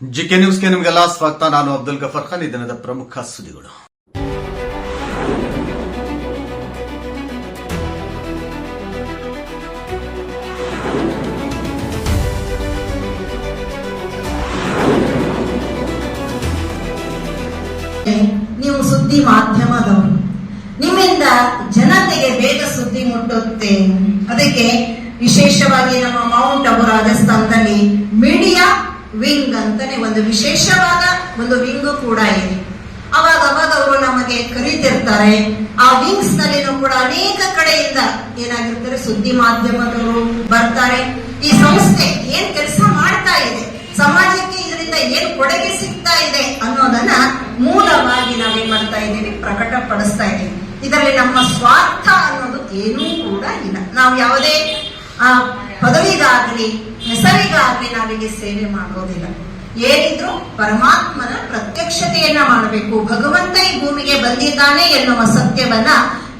GK ನ್ಯೂಸ್ಗೆ ನಿಮಗೆಲ್ಲ ಸ್ವಾಗತ. ನಾನು ಅಬ್ದುಲ್ ಗಫರ್ ಖಾನ್. ಈ ದಿನದ ಪ್ರಮುಖ ಸುದ್ದಿಗಳು. ನೀವು ಸುದ್ದಿ ಮಾಧ್ಯಮದವರು, ನಿಮ್ಮಿಂದ ಜನತೆಗೆ ಬೇಗ ಸುದ್ದಿ ಮುಟ್ಟುತ್ತೆ. ಅದಕ್ಕೆ ವಿಶೇಷವಾಗಿ ನಮ್ಮ ಮೌಂಟ್ ಅಬು ರಾಜಸ್ಥಾನದಲ್ಲಿ ಮೀಡಿಯಾ ವಿಂಗ್ ಅಂತಾನೆ ಒಂದು ವಿಶೇಷವಾದ ಒಂದು ವಿಂಗ್ ಕೂಡ ಇದೆ. ಅವಾಗ ಅವಾಗ ಅವರು ನಮಗೆ ಕರೀತಿರ್ತಾರೆ. ಆ ವಿಂಗ್ಸ್ ನಲ್ಲಿನೂ ಕೂಡ ಅನೇಕ ಕಡೆಯಿಂದ ಏನಾಗಿರ್ತಾರೆ ಸುದ್ದಿ ಮಾಧ್ಯಮದವರು ಬರ್ತಾರೆ. ಈ ಸಂಸ್ಥೆ ಏನ್ ಕೆಲಸ ಮಾಡ್ತಾ ಇದೆ, ಸಮಾಜಕ್ಕೆ ಇದರಿಂದ ಏನ್ ಕೊಡುಗೆ ಸಿಗ್ತಾ ಇದೆ ಅನ್ನೋದನ್ನ ಮೂಲವಾಗಿ ನಾವೇನ್ ಮಾಡ್ತಾ ಇದ್ದೀವಿ ಪ್ರಕಟಪಡಿಸ್ತಾ ಇದ್ದೀವಿ. ಇದರಲ್ಲಿ ನಮ್ಮ ಸ್ವಾರ್ಥ ಅನ್ನೋದು ಏನೂ ಕೂಡ ಇಲ್ಲ. ನಾವು ಯಾವುದೇ ಆ ಪದವಿಗಾಗ್ಲಿ, ಹೆಸರಿಗಾಗ್ಲಿ ನಾವಿಲ್ಲಿ ಸೇವೆ ಮಾಡೋದಿಲ್ಲ. ಏನಿದ್ರು ಪರಮಾತ್ಮನ ಪ್ರತ್ಯಕ್ಷತೆಯನ್ನ ಮಾಡಬೇಕು. ಭಗವಂತ ಈ ಭೂಮಿಗೆ ಬಂದಿದ್ದಾನೆ ಎನ್ನುವ ಸತ್ಯವನ್ನ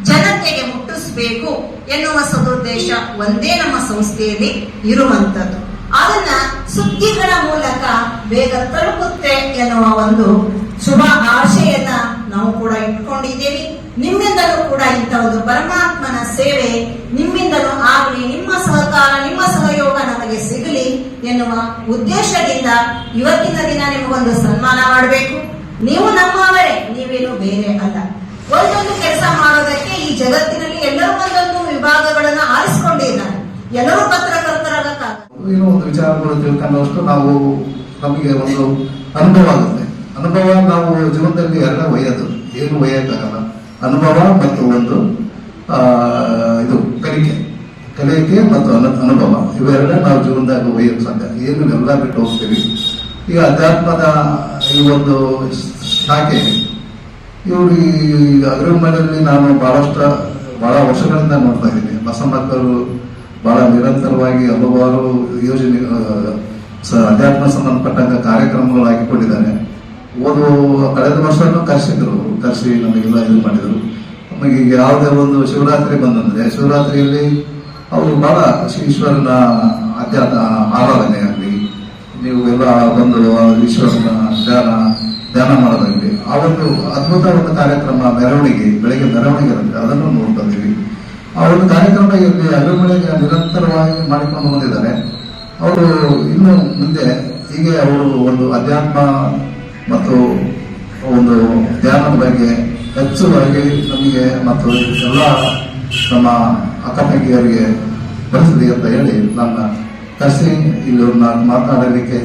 ಜನತೆಗೆ ಮುಟ್ಟಿಸ್ಬೇಕು ಎನ್ನುವ ಸದುದ್ದೇಶ ಒಂದೇ ನಮ್ಮ ಸಂಸ್ಥೆಯಲ್ಲಿ ಇರುವಂತದ್ದು ಅದನ್ನ ಸುದ್ದಿಗಳ ಮೂಲಕ ಬೇಗ ತಲುಪುತ್ತೆ ಎನ್ನುವ ಒಂದು ಶುಭ ಆಶೆಯನ್ನ ನಾವು ಕೂಡ ಇಟ್ಕೊಂಡಿದ್ದೀವಿ. ನಿಮ್ಮಿಂದಲೂ ಕೂಡ ಇಂಥ ಒಂದು ಪರಮಾತ್ಮನ ಸೇವೆ ನಿಮ್ಮಿಂದಲೂ ಆಗಲಿ ನಿಮ್ಮ ಸಹಕಾರ ನಿಮ್ಮ ಸಹಯೋಗ ನಮಗೆ ಸಿಗಲಿ ಎನ್ನುವ ಇವತ್ತಿನ ದಿನ ನಿಮಗೊಂದು ಸನ್ಮಾನ ಮಾಡಬೇಕು. ನೀವು ನಮ್ಮವರೇ, ನೀವೇನು ಬೇರೆ ಅಲ್ಲ. ಒಂದೊಂದು ಕೆಲಸ ಮಾಡೋದಕ್ಕೆ ಈ ಜಗತ್ತಿನಲ್ಲಿ ಎಲ್ಲರೂ ಒಂದೊಂದು ವಿಭಾಗಗಳನ್ನ ಆರಿಸಿಕೊಂಡಿದ್ದಾರೆ ಎಲ್ಲರೂ ಪತ್ರಕರ್ತರಾಗಕ್ಕಾಗಲ್ಲ ಏನೋ ಒಂದು ವಿಚಾರಗಳು ನಾವು ನಮಗೆ ಒಂದು ಅನುಭವ ಆಗುತ್ತೆ. ಅನುಭವ ನಾವು ಜೀವನದಲ್ಲಿ ಎಲ್ಲ ಒಯ್ಯೋದು ಏನು ಒಯ್ಯಕ್ಕಾಗಲ್ಲ ಅನುಭವ ಮತ್ತು ಒಂದು ಇದು ಕಲಿಕೆ. ಕಲಿಕೆ ಮತ್ತು ಅನು, ಅನುಭವ ಇವೆರಡೇ ನಾವು ಜೀವನದಾಗ ಒಯ್ಯೋದು ಸಾಧ್ಯ ಏನು ಎಲ್ಲ ಬಿಟ್ಟು ಹೋಗ್ತೀವಿ. ಈಗ ಅಧ್ಯಾತ್ಮದ ಈ ಒಂದು ಶಾಖೆ, ಇವರು ಈ ಅಗ್ರಮನೆಯಲ್ಲಿ ನಾನು ಬಹಳಷ್ಟು, ಬಹಳ ವರ್ಷಗಳಿಂದ ನೋಡ್ತಾ ಇದ್ದೀನಿ ಬಸಮ್ಮಕ್ಕರು ಬಹಳ ನಿರಂತರವಾಗಿ ಹಲವಾರು ಯೋಜನೆ ಅಧ್ಯಾತ್ಮ ಸಂಬಂಧಪಟ್ಟಂಗ ಕಾರ್ಯಕ್ರಮಗಳು ಹಾಕಿಕೊಂಡಿದ್ದಾರೆ. ಓದು ಕಳೆದ ವರ್ಷನೂ ಕರೆಸಿದ್ರು ಕರೆಸಿ ನಮಗೆಲ್ಲ ಇದು ಮಾಡಿದರು. ನಮಗೆ ಈಗ ಯಾವುದೇ ಒಂದು ಶಿವರಾತ್ರಿ ಬಂದಂದ್ರೆ ಶಿವರಾತ್ರಿಯಲ್ಲಿ ಅವರು ಬಹಳ ಈಶ್ವರನ ಅಧ್ಯಾತ್ಮ ಆರಾಧನೆ ಆಗಲಿ ನೀವು ಎಲ್ಲ ಬಂದು ಈಶ್ವರನ ಧ್ಯಾನ ಧ್ಯಾನ ಮಾಡೋದಾಗಲಿ, ಆ ಅದ್ಭುತ ಒಂದು ಕಾರ್ಯಕ್ರಮ ಮೆರವಣಿಗೆ, ಬೆಳಗ್ಗೆ ಮೆರವಣಿಗೆ ಇರುತ್ತೆ, ಅದನ್ನು ನೋಡ್ತಾ ಇದ್ದೀವಿ. ಆ ಒಂದು ಕಾರ್ಯಕ್ರಮ ಇಲ್ಲಿ ಅಗಮಳೆಗೆ ನಿರಂತರವಾಗಿ ಮಾಡಿಕೊಂಡು ಬಂದಿದ್ದಾರೆ. ಅವರು ಇನ್ನು ಮುಂದೆ ಹೀಗೆ ಅವರು ಒಂದು ಅಧ್ಯಾತ್ಮ ಮತ್ತು ಒಂದು ಧ್ಯಾನದ ಬಗ್ಗೆ ಹೆಚ್ಚುವಾಗಿ ನಮಗೆ ಮತ್ತು ಎಲ್ಲ ನಮ್ಮ ಅಕ್ಕಪಕ್ಕಿಯವರಿಗೆ ಬರೆಸಲಿ ಅಂತ ಹೇಳಿ ನನ್ನ ಕರೆಸಿ ಇಲ್ಲಿ ನಾನು ಮಾತನಾಡಲಿಕ್ಕೆ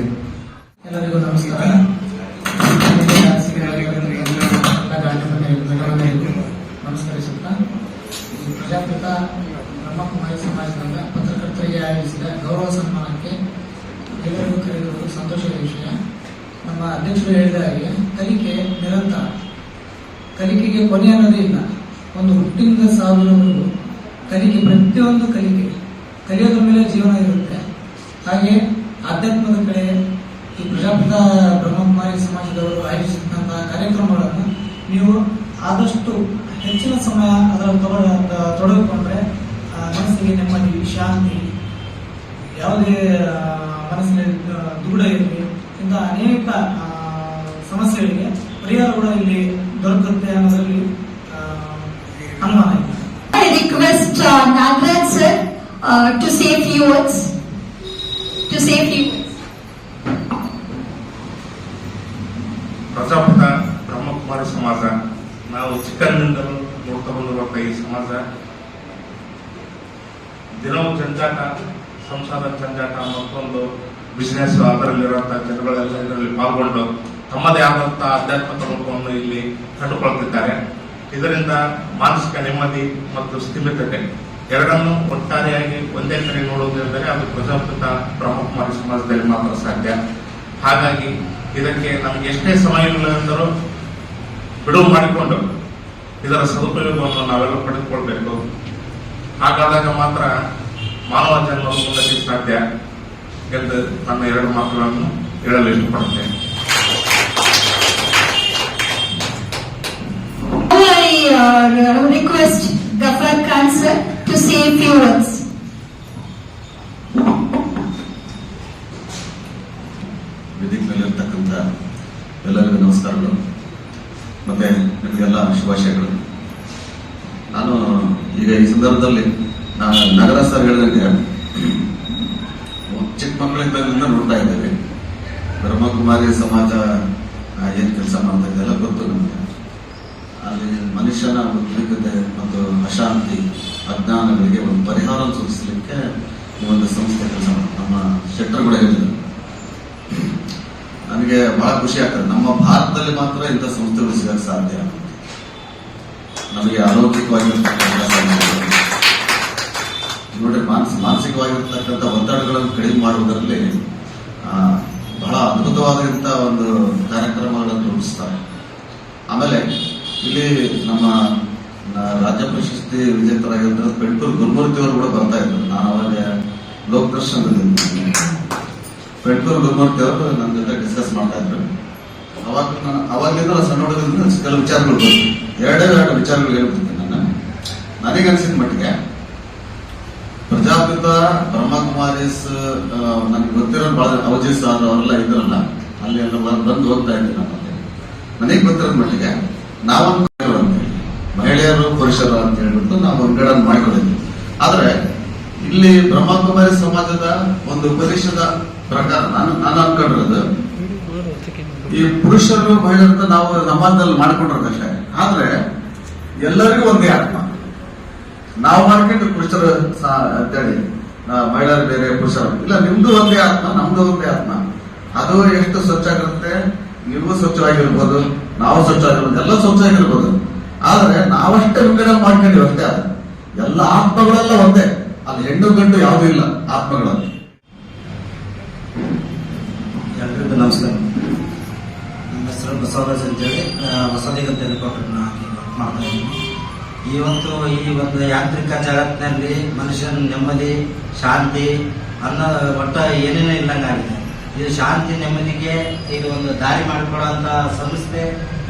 ಎಲ್ಲರಿಗೂ ನಮಸ್ಕಾರ. ನಮಸ್ಕರಿಸುತ್ತಾ, ಈ ಪ್ರಜಾಪಿತ ಬ್ರಹ್ಮಕುಮಾರಿ ಸಮಾಜದಿಂದ ಪತ್ರಕರ್ತರಿಗೆ ಆಯೋಜಿಸಿದ ಗೌರವ ಸನ್ಮಾನಕ್ಕೆ ಎಲ್ಲರಿಗೂ ಕರೆದಿರುವುದು ಸಂತೋಷದ ವಿಷಯ. ನಮ್ಮ ಅಧ್ಯಕ್ಷರು ಹೇಳಿದ ಹಾಗೆ ಕಲಿಕೆ ನಿರಂತರ. ಕಲಿಕೆಗೆ ಕೊನೆ ಅನ್ನೋದೇ ಇಲ್ಲ, ಒಂದು ಹುಟ್ಟಿನಿಂದ ಸಾವಿರವರೆಗೂ ಕಲಿಕೆ ಪ್ರತಿಯೊಂದು ಕಲಿಕೆ ಕಲಿಯೋದ್ರ ಮೇಲೆ ಜೀವನ ಇರುತ್ತೆ. ಹಾಗೆ ಆಧ್ಯಾತ್ಮದ ಕಡೆ ಈ ಪ್ರಜಾಪಿತ ಬ್ರಹ್ಮಕುಮಾರಿ ಸಮಾಜದವರು ಆಯೋಜಿಸಿದಂತಹ ಕಾರ್ಯಕ್ರಮಗಳನ್ನು ನೀವು ಆದಷ್ಟು ಹೆಚ್ಚಿನ ಸಮಯ ಅದರ ತೊಗೊಳ ತೊಡಗಿಕೊಂಡ್ರೆ ಮನಸ್ಸಿಗೆ ನೆಮ್ಮದಿ, ಶಾಂತಿ, ಯಾವುದೇ ಮನಸ್ಸಿನಲ್ಲಿ ದುಗುಡ ಇರಲಿ ಇಂಥ ಅನೇಕ ಸಮಸ್ಯೆಗಳಿಗೆ ಪರಿಹಾರ ಕೂಡ ಇಲ್ಲಿ ದೊರಕುತ್ತೆ ಅನ್ನೋದರಲ್ಲಿ ಅನುಮಾನ request uh, Nagraj sir uh, to say a few words. To say a few words. Prajapita Brahmakumari ಸಮಾಜ ನಾವು ಚಿಕ್ಕಂದಿಂದಲೂ ನೋಡ್ತಾ ಬಂದಿರುವಂಥ ಈ ಸಮಾಜ ದಿನವೂ ಜಂಜಾಟ ಸಂಸಾರ ಜಂಜಾಟ ಮತ್ತೊಂದು ಬಿಸಿನೆಸ್ ಅದರಲ್ಲಿರುವಂತಹ ಜನಗಳೆಲ್ಲ ಇದರಲ್ಲಿ ಪಾಲ್ಗೊಂಡು ತಮ್ಮದೇ ಆದಂತಹ ಆಧ್ಯಾತ್ಮಿಕ ರೂಪವನ್ನು ಇಲ್ಲಿ ಕಂಡುಕೊಳ್ತಿದ್ದಾರೆ ಇದರಿಂದ ಮಾನಸಿಕ ನೆಮ್ಮದಿ ಮತ್ತು ಸ್ಥಿಮಿತತೆ ಎರಡನ್ನು ಒಟ್ಟಾರೆಯಾಗಿ ಒಂದೇ ಕಡೆ ನೋಡುವುದೆಂದರೆ ಅದು ಪ್ರಜಾಪ್ರತ ಬ್ರಹ್ಮಕುಮಾರಿ ಸಮಾಜದಲ್ಲಿ ಮಾತ್ರ ಸಾಧ್ಯ. ಹಾಗಾಗಿ ಇದಕ್ಕೆ ನಮಗೆ ಎಷ್ಟೇ ಸಮಯವಿಲ್ಲವೆಂದರೂ ಬಿಡುವು ಮಾಡಿಕೊಂಡು ಇದರ ಸದುಪಯೋಗವನ್ನು ನಾವೆಲ್ಲ ಪಡೆದುಕೊಳ್ಬೇಕು. ಹಾಗಾದಾಗ ಮಾತ್ರ ಮಾನವ ಜನ್ಮ ಸಾಧ್ಯ ಎಂದು ನನ್ನ ಎರಡು ಮಾತುಗಳನ್ನು ಹೇಳಲು ಇಷ್ಟಪಡುತ್ತೇನೆ. Uh, request Gafar Khan sir to say a few words. ಎಲ್ಲರಿಗೂ ನಮಸ್ಕಾರಗಳು. ಮತ್ತೆ ನಿಮಗೆಲ್ಲ ಶುಭಾಶಯಗಳು. ನಾನು ಈಗ ಈ ಸಂದರ್ಭದಲ್ಲಿ ನಾನು ನಗರ ಸರ್ ಹೇಳಿದಂಗೆ ಚಿಕ್ಕ ಮಕ್ಕಳಿದ್ದಾಗಲಿಂದ ನೋಡ್ತಾ ಇದ್ದೇವೆ. ಬ್ರಹ್ಮಕುಮಾರಿ ಸಮಾಜ ಏನು ಕೆಲಸ ಮಾಡ್ತಾ ಇದೆಲ್ಲ ಗೊತ್ತು ನಮಗೆ. ಮನುಷ್ಯನ ಉದ್ವಿಗ್ನತೆ ಮತ್ತು ಅಶಾಂತಿ, ಅಜ್ಞಾನಗಳಿಗೆ ಒಂದು ಪರಿಹಾರ ಸೂಚಿಸಲಿಕ್ಕೆ ಈ ಒಂದು ಸಂಸ್ಥೆ ಕೆಲಸ ನಮ್ಮ ಕೂಡ ಹೇಳಿದ್ರು. ನನಗೆ ಬಹಳ ಖುಷಿ ಆಗ್ತದೆ. ನಮ್ಮ ಭಾರತದಲ್ಲಿ ಮಾತ್ರ ಇಂಥ ಸಂಸ್ಥೆಗಳು ಸಿಗಕ್ಕೆ ಸಾಧ್ಯ ನಮಗೆ ಆರೋಗ್ಯವಾಗಿರ್ತಕ್ಕಂಥ. ನೋಡಿ ಮಾನಸ, ಮಾನಸಿಕವಾಗಿರ್ತಕ್ಕಂಥ ಒತ್ತಡಗಳನ್ನು ಕಡಿಮೆ ಮಾಡುವುದರಲ್ಲಿ ಬಹಳ ಅದ್ಭುತವಾದಂಥ ಒಂದು ಕಾರ್ಯಕ್ರಮಗಳನ್ನು ರೂಪಿಸ್ತಾರೆ. ಆಮೇಲೆ ಇಲ್ಲಿ ನಮ್ಮ ರಾಜ್ಯ ಪ್ರಶಸ್ತಿ ವಿಜೇತರಾಗಿರ್ತಾರೆ ಪೆಟ್ಕೂರು ಗುರುಮೂರ್ತಿ ಅವರು ಕೂಡ ಬರ್ತಾ ಇದ್ರು. ನಾನು ಅವಾಗ ಲೋಕದರ್ಶನದಲ್ಲಿ ಪೆಟ್ಕೂರು ಗುರುಮೂರ್ತಿ ಅವರು ನನ್ನ ಜೊತೆ ಡಿಸ್ಕಸ್ ಮಾಡ್ತಾ ಇದ್ರು. ಅವಾಗ ನಾನು ಅವಾಗಿಂದ ಸಣ್ಣ ಹುಡುಗರಿಂದ ಕೆಲವು ವಿಚಾರಗಳು ಎರಡೇ ಎರಡು ವಿಚಾರಗಳು ಹೇಳ್ಬಿಡ್ತೀನಿ ನಾನು. ನನಗೆ ಅನಿಸಿದ ಮಟ್ಟಿಗೆ ಪ್ರಜಾಪಿತ ಬ್ರಹ್ಮಕುಮಾರೀಸ್ ನನಗೆ ಗೊತ್ತಿರೋ ಬಹಳ ಅವಜೀಸ್ ಆದ್ರೆ ಅವರೆಲ್ಲ ಇದ್ರಲ್ಲ, ಅಲ್ಲಿ ಎಲ್ಲ ಬಂದ್- ಹೋಗ್ತಾ ಇದ್ದೀನಿ. ನನಗೆ ಗೊತ್ತಿರೋ ಮಟ್ಟಿಗೆ ನಾವೊಂದು ಮಹಿಳೆಯರು ಪುರುಷರು ಅಂತ ಹೇಳ್ಬಿಟ್ಟು ನಾವು ವಿಂಗಡಣೆ ಮಾಡಿಕೊಂಡಿದ್ವಿ ಆದ್ರೆ ಇಲ್ಲಿ ಬ್ರಹ್ಮಕುಮಾರಿ ಸಮಾಜದ ಒಂದು ಉಪದೇಶದ ಪ್ರಕಾರ ನಾನು ನಾನು ಅನ್ಕೊಂಡಿರೋದು, ಈ ಪುರುಷರು ಮಹಿಳೆಯರು ನಾವು ನಮಾಜಲ್ಲಿ ಮಾಡ್ಕೊಂಡಿರೋದಷ್ಟೇ ಆದ್ರೆ ಎಲ್ಲರಿಗೂ ಒಂದೇ ಆತ್ಮ. ನಾವು ಮಾಡ್ಕೊಂಡು ಪುರುಷರು ಅಂತೇಳಿ ಮಹಿಳೆಯರು ಬೇರೆ ಪುರುಷರು. ಇಲ್ಲ, ನಿಮ್ದು ಒಂದೇ ಆತ್ಮ, ನಮ್ದು ಒಂದೇ ಆತ್ಮ. ಅದು ಎಷ್ಟು ಸ್ವಚ್ಛಾಗಿರುತ್ತೆ ನೀವು ಸ್ವಚ್ಛವಾಗಿರ್ಬೋದು, ನಾವು ಸ್ವಚ್ಛವಾಗಿರ್ಬೋದು, ಎಲ್ಲ ಸ್ವಚ್ಛವಾಗಿರ್ಬೋದು. ಆದ್ರೆ ನಾವಷ್ಟೇ ವಿಂಗಡಣೆ ಮಾಡ್ಕೊಂಡಿವಿ ಅಷ್ಟೇ ಎಲ್ಲ ಆತ್ಮಗಳೆಲ್ಲ ಒಂದೇ. ಅಲ್ಲಿ ಹೆಣ್ಣು ಗಂಡು ಯಾವುದೂ ಇಲ್ಲ ಆತ್ಮಗಳಲ್ಲಿ. ನಮಸ್ಕಾರ. ನನ್ನ ಹೆಸರು ಬಸವರಾಜ್ ಅಂತೇಳಿ. ಹೊಸದಿಗಂತ ಹೆಲಿಕಾಪ್ಟರ್ನ ಮಾಡ್ತಾ ಇದ್ದೀನಿ. ಇವತ್ತು ಈ ಒಂದು ಯಾಂತ್ರಿಕ ಜಗತ್ತಿನಲ್ಲಿ ಮನುಷ್ಯನ ನೆಮ್ಮದಿ, ಶಾಂತಿ ಅನ್ನೋ ಒಟ್ಟ ಏನೇನೋ ಇಲ್ಲಂಗಾಗಿದೆ. ಇದು ಶಾಂತಿ ನೆಮ್ಮದಿಗೆ ಇದು ಒಂದು ದಾರಿ ಮಾಡಿಕೊಡುವಂತಹ ಸಂಸ್ಥೆ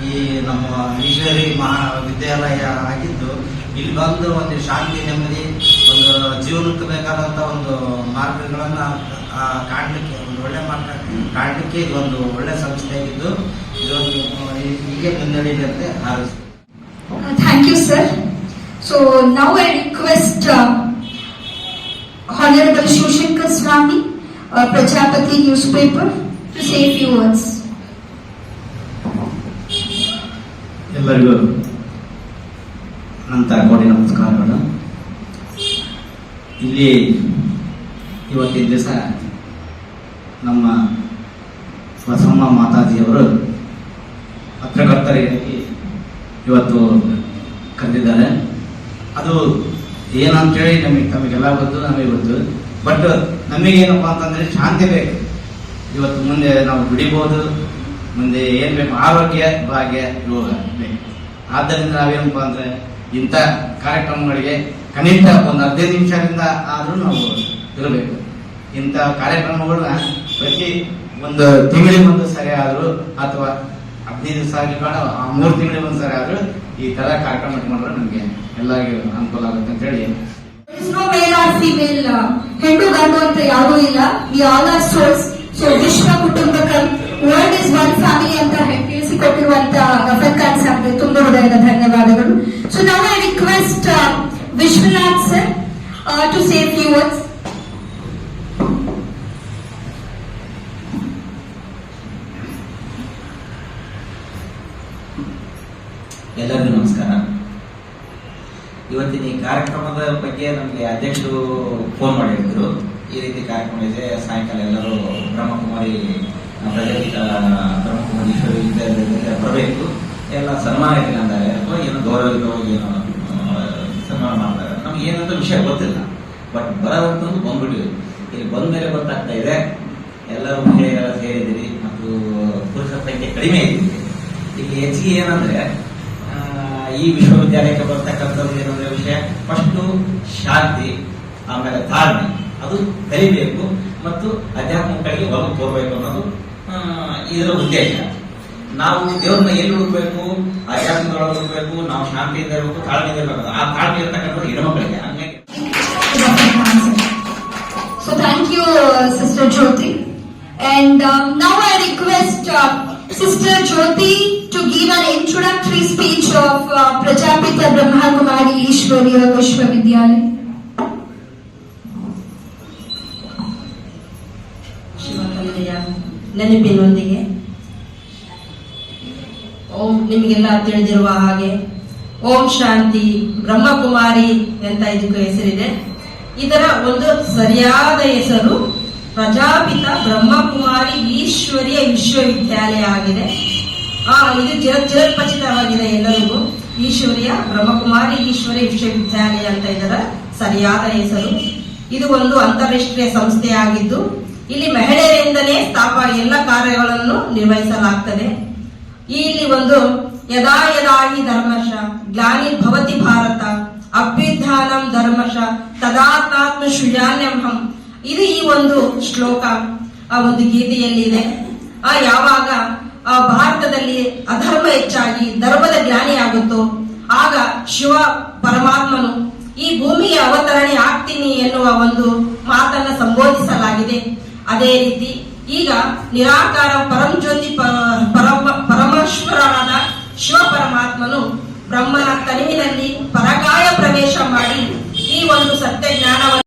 ಈ ನಮ್ಮ ಈಶ್ವರಿ ಮಹಾವಿದ್ಯಾಲಯ ಆಗಿದ್ದು ಇಲ್ಲಿ ಬಂದು ಒಂದು ಶಾಂತಿ ನೆಮ್ಮದಿ ಒಂದು ಜೀವನಕ್ಕೆ ಬೇಕಾದಂತ ಒಂದು ಮಾರ್ಗಗಳನ್ನ ಕಾಣಲಿಕ್ಕೆ ಒಂದು ಒಳ್ಳೆ ಮಾರ್ಗ ಕಾಣಲಿಕ್ಕೆ ಇದೊಂದು ಒಳ್ಳೆ ಸಂಸ್ಥೆ ಆಗಿದ್ದು ಇದೊಂದು ಹೀಗೆ ಮುನ್ನಡೆಯುತ್ತೆ ಹಾರಿಸ್ತು thank you sir so now I request honourable Shushankar Swami, uh, Prajapati newspaper, to say a few words. ಎಲ್ಲರಿಗೂ ನಂತರ ಕೋಟಿ ನಮಸ್ಕಾರಗಳು ಇಲ್ಲಿ ಇವತ್ತಿನ ದಿವಸ ನಮ್ಮ ಬಸವಮ್ಮ ಮಾತಾಜಿಯವರು ಪತ್ರಕರ್ತರಿಗಾಗಿ ಇವತ್ತು ಕರೆದಿದ್ದಾರೆ. ಅದು ಏನಂತೇಳಿ ನಮಗೆ ತಮಗೆಲ್ಲ ಗೊತ್ತು ನಮಗೆ ಗೊತ್ತು. ಬಟ್ ನಮಗೇನಪ್ಪ ಅಂತಂದ್ರೆ ಶಾಂತಿ ಬೇಕು. ಇವತ್ತು ಮುಂದೆ ನಾವು ದುಡಿಬೋದು, ಮುಂದೆ ಏನ್ ಬೇಕು, ಆರೋಗ್ಯ ಭಾಗ್ಯ, ಯೋಗ ಬೇಕು. ಆದ್ದರಿಂದ ನಾವೇನಪ್ಪ ಅಂದ್ರೆ ಇಂಥ ಕಾರ್ಯಕ್ರಮಗಳಿಗೆ ಕನಿಷ್ಠ ಒಂದು ಹದಿನೈದು ನಿಮಿಷದಿಂದ ಆದರೂ ನಾವು ಇರಬೇಕು. ಇಂಥ ಕಾರ್ಯಕ್ರಮಗಳನ್ನ ಪ್ರತಿ ಒಂದು ತಿಂಗಳಿಗೆ ಒಂದು ಸರಿ ಆದರೂ ಅಥವಾ ಹದಿನೈದು ದಿವಸ ಆಗಲಿ ಬೇಡ ಆ ಮೂರು ತಿಂಗಳಿಗೆ ಒಂದು ಸರಿ ಆದರೂ ಈ ತರ ಕಾರ್ಯಕ್ರಮ ಇಟ್ಕೊಂಡ್ರೆ ನಮಗೆ ಎಲ್ಲರಿಗೂ ಅನುಕೂಲ ಆಗುತ್ತೆ ಅಂತ no male or female, uh, ಹೆಣ್ಣು ಗಂಡು ಅಂತ ಯಾವುದೂ ಇಲ್ಲ. We all are souls so ವಿಶ್ವ ಕುಟುಂಬಕಂ ವರ್ಲ್ಡ್ ಇಸ್ ಒನ್ ಫ್ಯಾಮಿಲಿ ಅಂತ ತಿಳಿಸಿಕೊಟ್ಟಿರುವಂತ ಗಫರ್ ಖಾನ್ ಸಾರ್ಗೆ ತುಂಬಾ ಹೃದಯದ ಧನ್ಯವಾದಗಳು. ಸೊ ನಾವು I request Vishwanath sir to save few words ಎಲ್ಲರಿಗೂ ನಮಸ್ಕಾರ. ಇವತ್ತಿನ ಈ ಕಾರ್ಯಕ್ರಮದ ಬಗ್ಗೆ ನಮಗೆ ಅಧ್ಯಕ್ಷರು ಫೋನ್ ಮಾಡಿದ್ರು. ಈ ರೀತಿ ಕಾರ್ಯಕ್ರಮ ಇದೆ, ಸಾಯಂಕಾಲ ಎಲ್ಲರೂ ಬ್ರಹ್ಮಕುಮಾರಿ ಪ್ರಜಾಪಿತ ಬ್ರಹ್ಮಕುಮಾರಿ ವಿಶ್ವವಿದ್ಯಾಲಯದಲ್ಲಿ ಬರಬೇಕು. ಎಲ್ಲ ಸನ್ಮಾನ ಇಟ್ಕೊಂಡಾರೆ ಅಥವಾ ಏನು ಗೌರವಿತವಾಗಿ ಏನೋ ಸನ್ಮಾನ ಮಾಡ್ತಾರೆ. ನಮ್ಗೆ ಏನಂತ ವಿಷಯ ಗೊತ್ತಿಲ್ಲ. ಬಟ್ ಬರೋದಂತಂದು ಬಂದ್ಬಿಟ್ಟಿವಿ ಇಲ್ಲಿ ಬಂದ ಮೇಲೆ ಗೊತ್ತಾಗ್ತಾ ಇದೆ, ಎಲ್ಲರೂ ಮಹಿಳೆಯರ ಸೇರಿದಿರಿ ಮತ್ತು ಪುರುಷರ ಸಂಖ್ಯೆ ಕಡಿಮೆ ಇದೆ. ಇಲ್ಲಿ ಹೆಚ್ಚಿಗೆ ಏನಂದ್ರೆ ಈ ವಿಶ್ವವಿದ್ಯಾಲಯಕ್ಕೆ ಬರ್ತಕ್ಕಂಥದ್ದು ಏನಂದ್ರೆ ವಿಷಯ? ಫಸ್ಟ್ ಶಾಂತಿ ಆಮೇಲೆ ತಾಳ್ಮೆ. ಅದು ಕಲಿಬೇಕು ಮತ್ತು ಅಧ್ಯಾತ್ಮ ಕಡೆಗೆ ಒಲವು ತೋರ್ಬೇಕು ಅನ್ನೋದು ಇದರ ಉದ್ದೇಶ. ನಾವು ದೇವ್ರನ್ನ ಎಲ್ಲಿ ಹುಡುಕ್ಬೇಕು? ಅಧ್ಯಾತ್ಮದೊಳಗೆ ಹುಡುಕ್ಬೇಕು ನಾವು ಶಾಂತಿಯಿಂದ ಇರಬೇಕು ತಾಳ್ಮೆಯಿಂದ ಇರಬೇಕು. ಆ ತಾಳ್ಮೆ ಇರ್ತಕ್ಕಂಥದ್ದು ಹೆಣ್ಮಕ್ಳಿಗೆ ಹಂಗಾಗಿ. So thank you, Sister Jyoti. And um, now an uh, Prajapita Brahma Kumari Ishwariya Vishwavidyalaya. ಶಿವಕನ್ಯೆಯ ನೆನಪಿನೊಂದಿಗೆ. ಓಂ ನಿಮಗೆಲ್ಲ ತಿಳಿದಿರುವ ಹಾಗೆ ಓಂ ಶಾಂತಿ ಬ್ರಹ್ಮಕುಮಾರಿ ಅಂತ ಇದಕ್ಕೆ ಹೆಸರಿದೆ. ಇದರ ಒಂದು ಸರಿಯಾದ ಹೆಸರು ಪ್ರಜಾಪಿತ ಬ್ರಹ್ಮಕುಮಾರಿ ಈಶ್ವರಿಯ ವಿಶ್ವವಿದ್ಯಾಲಯ ಆಗಿದೆ. ಆ, ಇದು ಚಿರ ಚಿರಪರಿಚಿತವಾಗಿದೆ ಎಲ್ಲರಿಗೂ. ಈಶ್ವರಿಯ ಬ್ರಹ್ಮಕುಮಾರಿ ಈಶ್ವರಿ ವಿಶ್ವವಿದ್ಯಾಲಯ ಅಂತ ಇದರ. ಸರಿಯಾದ ಹೆಸರು. ಇದು ಒಂದು ಅಂತಾರಾಷ್ಟ್ರೀಯ ಸಂಸ್ಥೆಯಾಗಿದ್ದು, ಇಲ್ಲಿ ಮಹಿಳೆಯರಿಂದಲೇ ಸ್ಥಾಪ ಎಲ್ಲ ಕಾರ್ಯಗಳನ್ನು ನಿರ್ವಹಿಸಲಾಗ್ತದೆ. ಇಲ್ಲಿ ಒಂದು ಯದಾ ಯದಾ ಹಿ ಧರ್ಮಶ ಗ್ಲಾನಿ ಭವತಿ ಭಾರತ, ಅಭ್ಯುತ್ಥಾನಂ ಧರ್ಮಶ ತದಾತ್ಮಾತ್ಮ ಸುಜಾನ್ಯಂ ಇದು ಈ ಒಂದು ಶ್ಲೋಕ. ಆ ಒಂದು ಗೀತೆಯಲ್ಲಿ ಇದೆ ಆ ಯಾವಾಗ ಭಾರತದಲ್ಲಿ ಅಧರ್ಮ ಹೆಚ್ಚಾಗಿ ಧರ್ಮದ ಜ್ಞಾನಿ ಆಗುತ್ತೋ. ಆಗ ಶಿವ ಪರಮಾತ್ಮನು ಈ ಭೂಮಿಯ ಅವತರಣೆ ಆಗ್ತೀನಿ ಎನ್ನುವ ಒಂದು ಮಾತನ್ನ ಸಂಬೋಧಿಸಲಾಗಿದೆ. ಅದೇ ರೀತಿ ಈಗ ನಿರಾಕಾರ ಪರಂಜ್ಯೋತಿ ಪರಮ ಪರಮೇಶ್ವರನಾದ ಶಿವ ಪರಮಾತ್ಮನು ಬ್ರಹ್ಮನ ತನಿವಿನಲ್ಲಿ ಪರಕಾಯ ಪ್ರವೇಶ ಮಾಡಿ ಈ ಒಂದು ಸತ್ಯ ಜ್ಞಾನವನ್ನು